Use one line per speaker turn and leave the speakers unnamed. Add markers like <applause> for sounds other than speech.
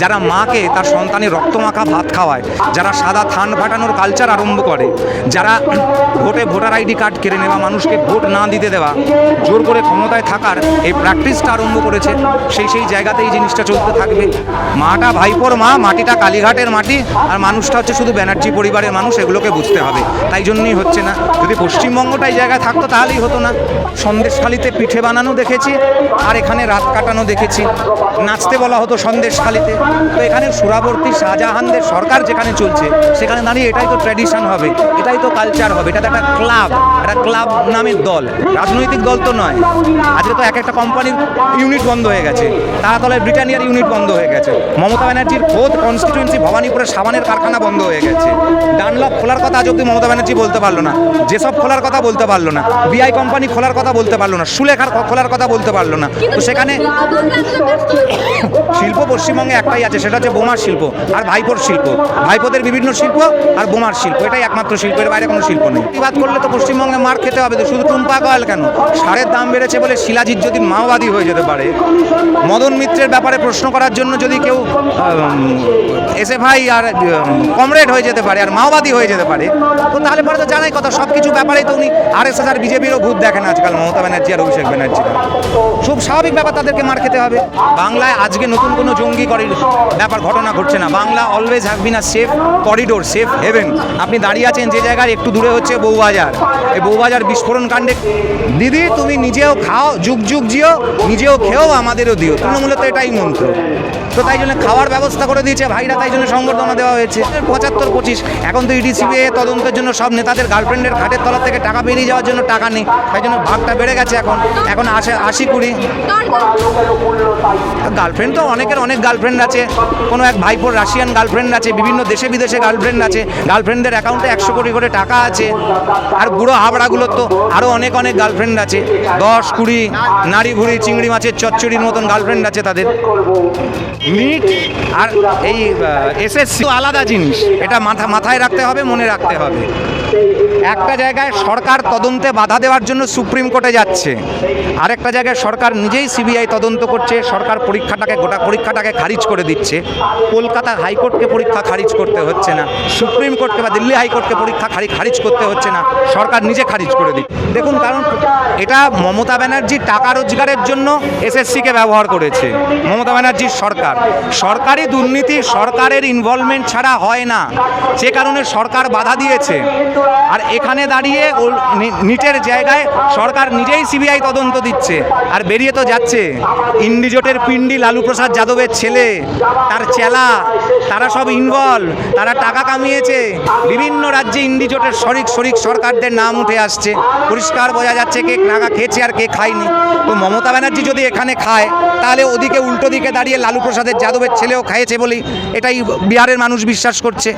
যারা মাকে, তার সন্তানের রক্তমাখা ভাত খাওয়ায়, যারা সাদা থান ফাটানোর কালচার আরম্ভ করে, যারা ভোটে ভোটার আইডি কার্ড কেড়ে নেওয়া মানুষকে ভোট না দিতে দেওয়া, জোর করে ক্ষমতায় থাকার এই প্র্যাকটিসটা আরম্ভ করেছে, সেই সেই জায়গাতে এই জিনিসটা চলতে থাকবে। মাটা ভাইপোর মা, মাটিটা কালীঘাটের মাটি, আর মানুষটা হচ্ছে শুধু ব্যানার্জি পরিবারের মানুষ, এগুলোকে বুঝতে হবে। তাই জন্যই হচ্ছে না। যদি পশ্চিমবঙ্গটা এই জায়গায় থাকতো তাহলেই হতো না। সন্দেশখালিতে পিঠে বানানো দেখেছি, আর এখানে রাত কাটানো দেখেছি। নাচতে বলা হতো সন্দেশখালিতে। তো এখানে সুরাবর্তী শাহজাহানদের সরকার যেখানে চলছে, সেখানে দাঁড়িয়ে এটাই তো ট্র্যাডিশন হবে, এটাই তো কালচার হবে এটা তো একটা ক্লাব একটা ক্লাব নামের দল। রাজনৈতিক দল তো নয়। আজকে তো এক একটা কোম্পানির ইউনিট বন্ধ হয়ে গেছে। তারাতলায় ব্রিটানিয়ার ইউনিট বন্ধ হয়ে গেছে। মমতা ব্যানার্জির খোদ কনস্টিটুয়েন্সি ভবানীপুরের সাবানের কারখানা বন্ধ হয়ে গেছে। ডানলপ খোলার কথা আজ অব্দি মমতা ব্যানার্জি বলতে পারল না। যেসব খোলার কথা বলতে পারল না বিআই কোম্পানি খোলার কথা বলতে পারল না সুলেখার খোলার কথা বলতে পারল না। তো সেখানে <coughs> শিল্প পশ্চিমবঙ্গে একটাই আছে সেটা হচ্ছে বোমার শিল্প আর ভাইপোর শিল্প। ভাইপোদের বিভিন্ন শিল্প আর বোমার শিল্প এটাই একমাত্র শিল্পের বাইরে কোনো শিল্প নেই। প্রতিবাদ করলে তো পশ্চিমবঙ্গে মার খেতে হবে তো? শুধু টুম্পা কয়াল কেন? সারের দাম বেড়েছে বলে শিলাজিৎ যদি মাওবাদী হয়ে যেতে পারে। মদন মিত্রের ব্যাপারে প্রশ্ন করার জন্য যদি কেউ এসে ভাই আর কমরেড হয়ে যেতে পারে, আর মাওবাদী হয়ে যেতে পারে, তো তাহলে পরে তো জানাই কথা। সব কিছু ব্যাপারেই তো উনি আর এস এস আর বিজেপিরও ভূত দেখেন আজকাল, মমতা ব্যানার্জি আর অভিষেক ব্যানার্জিরা খুব স্বাভাবিক ব্যাপার তাদেরকে মার খেতে হবে। বাংলায় আজকে নতুন কোনো জঙ্গি করিডোর, ব্যাপার ঘটনা ঘটছে না। Bangla always have been a safe corridor safe haven আপনি দাঁড়িয়ে আছেন যে জায়গার একটু দূরে হচ্ছে বউবাজার। এই বউবাজার বিস্ফোরণ কাণ্ডে দিদি, তুমি নিজেও খাও, যুগ যুগ জিও, নিজেও খেও আমাদেরও দিও। তৃণমূলে তো এটাই মন্ত্র। তো তাই জন্য খাওয়ার ব্যবস্থা করে দিয়েছে, ভাইরা তাই জন্য সংবর্ধনা দেওয়া হয়েছে। পঁচাত্তর, পঁচিশ। এখন তো ইডি সিবিআই তদন্তের জন্য সব নেতাদের গার্লফ্রেন্ডের খাটের তলা থেকে টাকা বেরিয়ে যাওয়ার জন্য টাকা নেই। তাই জন্য ভাগটা বেড়ে গেছে এখন। এখন আসে আশি কুড়ি। গার্লফ্রেন্ড তো অনেকের অনেক গার্লফ্রেন্ড আছে। কোনো এক ভাইপোর রাশিয়ান গার্লফ্রেন্ড আছে বিভিন্ন দেশে বিদেশে গার্লফ্রেন্ড আছে। গার্লফ্রেন্ডদের অ্যাকাউন্টে একশো কোটি করে টাকা আছে। আর বুড়ো হাবড়াগুলোর তো আরও অনেক অনেক গার্লফ্রেন্ড আছে। দশ কুড়ি নারী ভুড়ি চিংড়ি মাছের চচ্চড়ির মতন গার্লফ্রেন্ড আছে তাদের। মিট আর এই এসএসসি আলাদা জিনিস। এটা মাথা মাথায় রাখতে হবে মনে রাখতে হবে। একটা জায়গায় সরকার তদন্তে বাধা দেওয়ার জন্য সুপ্রিম কোর্টে যাচ্ছে। আরেকটা জায়গায় সরকার নিজেই সিবিআই তদন্ত করছে, সরকার পরীক্ষাটাকে, গোটা পরীক্ষাটাকে খারিজ করে দিচ্ছে। কলকাতা হাইকোর্টকে পরীক্ষা খারিজ করতে হচ্ছে না, সুপ্রিম কোর্টকে বা দিল্লি হাইকোর্টকে পরীক্ষা খারি- খারিজ করতে হচ্ছে না, সরকার নিজে খারিজ করে দিচ্ছে। দেখুন, কারণ এটা মমতা ব্যানার্জি টাকা রোজগারের জন্য এসএসসিকে ব্যবহার করেছে, মমতা ব্যানার্জির সরকার। সরকারি দুর্নীতি সরকারের ইনভলভমেন্ট ছাড়া হয় না, যে কারণে সরকার বাধা দিয়েছে। আর এখানে দাঁড়িয়ে নিটের জায়গায় সরকার নিজেই সিবিআই তদন্ত দিচ্ছে। আর বেরিয়ে তো যাচ্ছে। ইন্ডিজোটের পিন্ডি লালু প্রসাদ যাদবের ছেলে, তার চেলা, তারা সব ইনভলভ তারা টাকা কামিয়েছে। বিভিন্ন রাজ্যে ইন্ডিজোটের শরিক শরিক সরকারদের নাম উঠে আসছে। পরিষ্কার বোঝা যাচ্ছে কে টাকা খেয়েছে আর কে খায়নি। তো মমতা ব্যানার্জি যদি এখানে খায়, তাহলে ওদিকে উল্টো দিকে দাঁড়িয়ে লালু প্রসাদের যাদবের ছেলেও খাইয়েছে বলেই এটাই বিহারের মানুষ বিশ্বাস করছে।